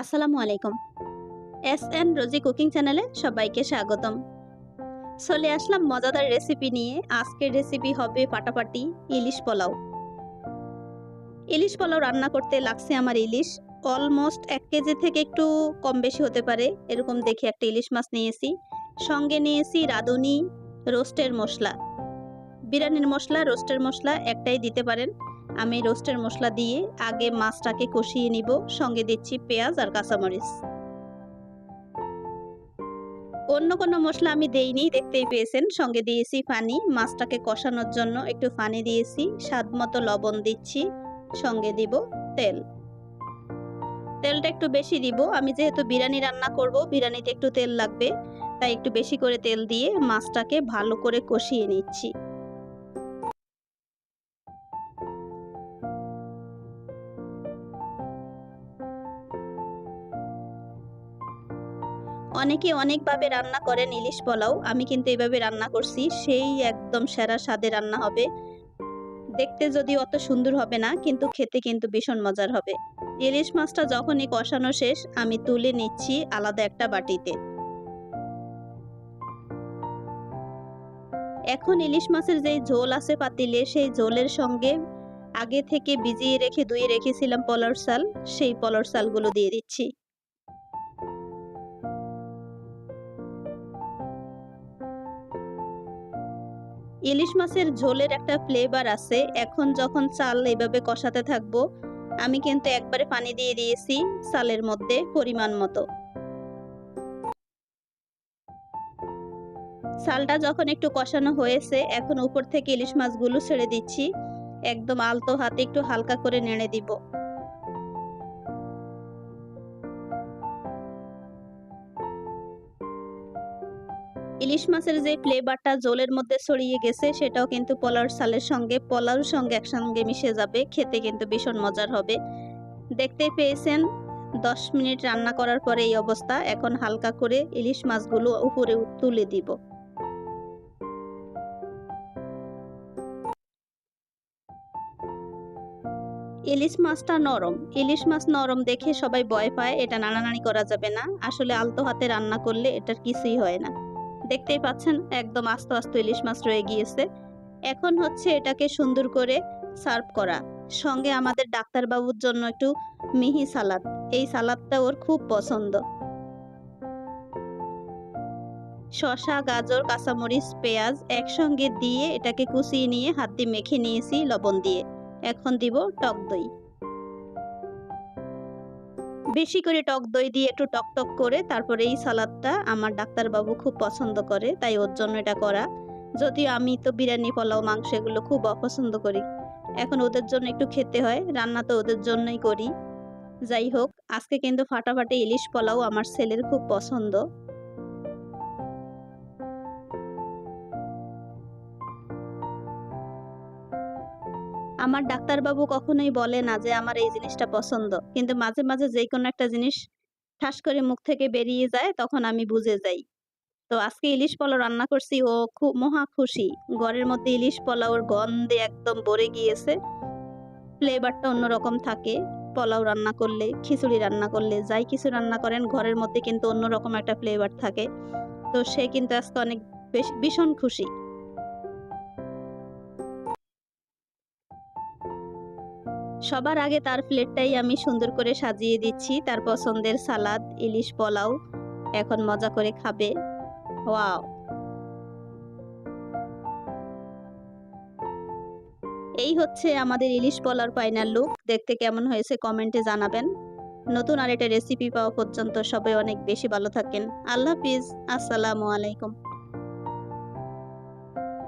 আসসালামু আলাইকুম। S N রোজি cooking চ্যানেলে সবাইকে স্বাগতম। চলে আসলাম মজাদার রেসিপি নিয়ে। আজকের রেসিপি হবে পাটাপাটি ইলিশ পোলাও। ইলিশ পোলাও রান্না করতে লাগছে আমার ইলিশ। অলমোস্ট এক কেজি থেকে একটু কম বেশি হতে পারে। এরকম দেখে একটা ইলিশ মাছ নিয়েছি। সঙ্গে নিয়েছি রাঁধুনি, রোস্টের মশলা। বিরিয়ানির মশলা, রোস্টের মশলা একটাই দিতে পারেন। আমি রোস্টের মশলা দিয়ে আগে মাছটাকে কষিয়ে নিব, সঙ্গে দিচ্ছি পেঁয়াজ আর কাঁচামরিচ। অন্য কোনো মশলা আমি দেইনি, দেখতেই পেয়েছেন। সঙ্গে দিয়েছি পানি, মাছটাকে কষানোর জন্য একটু পানি দিয়েছি, স্বাদ মতো লবণ দিচ্ছি, সঙ্গে দিব তেল। তেলটা একটু বেশি দিব। আমি যেহেতু বিরিয়ানি রান্না করব, বিরিয়ানিতে একটু তেল লাগবে, তাই একটু বেশি করে তেল দিয়ে মাছটাকে ভালো করে কষিয়ে নিচ্ছি। অনেকে অনেকভাবে রান্না করেন ইলিশ পোলাও। আমি কিন্তু এইভাবে রান্না করছি, সেই একদম সেরা স্বাদে রান্না হবে। দেখতে যদি অত সুন্দর হবে না, কিন্তু খেতে কিন্তু ভীষণ মজার হবে। ইলিশ মাছটা যখনই কষানো শেষ, আমি তুলে নিচ্ছি আলাদা একটা বাটিতে। এখন ইলিশ মাছের যেই ঝোল আছে পাতিলে, সেই ঝোলের সঙ্গে আগে থেকে ভিজিয়ে রেখে ধুয়ে রেখেছিলাম পলর সাল সেই পলর সালগুলো দিয়ে দিচ্ছি। ইলিশ মাছের ঝোলের একটা ফ্লেভার আছে। এখন যখন চাল এইভাবে কষাতে থাকব, আমি কিন্তু একবারে পানি দিয়ে দিয়েছি চালের মধ্যে পরিমাণ মতো। চালটা যখন একটু কষানো হয়েছে, এখন উপর থেকে ইলিশ মাছগুলো ছেড়ে দিচ্ছি। একদম আলতো হাতে একটু হালকা করে নেড়ে দিব। ইলিশ মাছের যে ফ্লেভারটা জলের মধ্যে ছড়িয়ে গেছে, সেটাও কিন্তু পলার সালের সঙ্গে পলার সঙ্গে একসঙ্গে মিশে যাবে, খেতে কিন্তু ভীষণ মজার হবে। দেখতে পেয়েছেন, দশ মিনিট রান্না করার পরে এই অবস্থা, এখন হালকা করে ইলিশ মাছগুলো উপরে তুলে দিব। ইলিশ মাছটা নরম, ইলিশ মাছ নরম দেখে সবাই ভয় পায়, এটা নাড়ানাড়ি করা যাবে না, আসলে আলতো হাতে রান্না করলে এটার কিছুই হয় না। দেখতেই পাচ্ছেন, একদম আস্তে আস্তে ইলিশ মাছ রয়ে গিয়েছে। এখন হচ্ছে এটাকে সুন্দর করে সার্ভ করা। সঙ্গে আমাদের ডাক্তারবাবুর জন্য একটু মিহি সালাদ। এই সালাদটা ওর খুব পছন্দ। শশা গাজর, কাঁচামরিচ, পেঁয়াজ একসঙ্গে দিয়ে এটাকে কুচিয়ে নিয়ে হাত দিয়ে মেখে নিয়েছি লবণ দিয়ে। এখন দিব টক দই। বেশি করে টক দই দিয়ে একটু টক টক করে তারপরে এই সালাদটা আমার ডাক্তারবাবু খুব পছন্দ করে, তাই ওর জন্য এটা করা। যদিও আমি তো বিরিয়ানি, পোলাও মাংস এগুলো খুব অপছন্দ করি। এখন ওদের জন্য একটু খেতে হয়, রান্না তো ওদের জন্যই করি। যাই হোক, আজকে কিন্তু ফাটাফাটি ইলিশ পোলাও আমার ছেলের খুব পছন্দ। আমার ডাক্তারবাবু কখনোই বলে না যে আমার এই জিনিসটা পছন্দ। কিন্তু মাঝে মাঝে যে কোনো একটা জিনিস ঠাস করে মুখ থেকে বেরিয়ে যায়, তখন আমি বুঝে যাই। তো আজকে ইলিশ পোলাও রান্না করছি, ও খুব, মহা খুশি। ঘরের মধ্যে ইলিশ পোলাওর গন্ধে একদম ভরে গিয়েছে। ফ্লেভারটা অন্যরকম থাকে। পোলাও রান্না করলে, খিচুড়ি রান্না করলে, যাই কিছু রান্না করেন, ঘরের মধ্যে কিন্তু অন্যরকম একটা ফ্লেভার থাকে। তো সে কিন্তু আজকে অনেক বেশ, ভীষণ খুশি। সবার আগে তার প্লেটটাই আমি সুন্দর করে সাজিয়ে দিচ্ছি, তার পছন্দের সালাদ, ইলিশ পোলাও। এখন মজা করে খাবে। ওয়াও। এই হচ্ছে আমাদের ইলিশ পোলার ফাইনাল লুক দেখতে কেমন হয়েছে কমেন্টে জানাবেন। নতুন আর এটা রেসিপি পাওয়া পর্যন্ত সবাই অনেক বেশি ভালো থাকেন। আল্লাহ হাফিজ। আসসালামু আলাইকুম।